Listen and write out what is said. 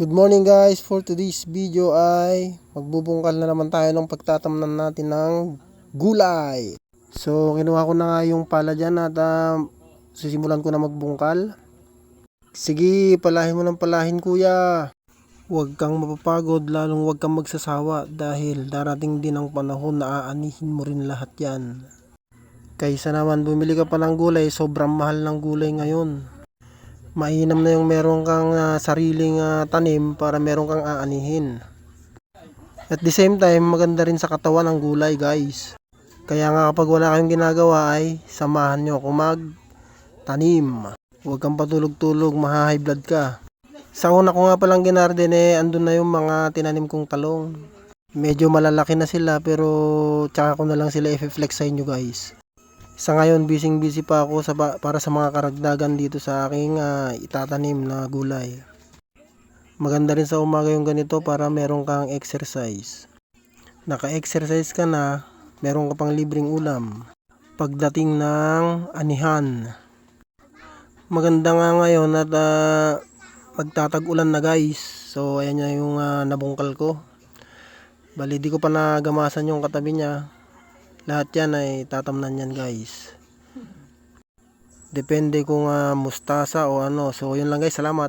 Good morning guys, for today's video ay magbubungkal na naman tayo ng pagtatamnan natin ng gulay. So kinuha ko na nga yung pala dyan at ah, sisimulan ko na magbungkal. Sige, palahin mo ng palahin kuya. Huwag kang mapapagod, lalong huwag kang magsasawa dahil darating din ang panahon na aanihin mo rin lahat yan. Kaysa naman bumili ka pa ng gulay, sobrang mahal ng gulay ngayon. Mainam na yung meron kang ah, sariling ah, tanim para meron kang aanihin. At the same time, maganda rin sa katawan ng gulay guys. Kaya nga kapag wala kayong ginagawa ay samahan nyo ako magtanim. Huwag kang patulog-tulog, maha-high blood ka. Sa una ko nga palang ginarden eh, andun na yung mga tinanim kong talong. Medyo malalaki na sila pero tsaka ko na lang sila i-flex sa inyo guys. Sa ngayon, busy-busy pa ako sa, pa- para sa mga karagdagan dito sa aking ah, itatanim na gulay. Maganda rin sa umaga yung ganito para meron kang exercise. Naka-exercise ka na, meron ka pang libreng ulam. Pagdating ng anihan. Maganda nga ngayon at ah, magtatag-ulan na guys. So ayan yung ah, nabungkal ko. Bali di ko pa nagamasan yung katabi niya. Lahat yan ay tatamnan yan guys. Depende kung ah, mustasa o ano. So yun lang guys, salamat.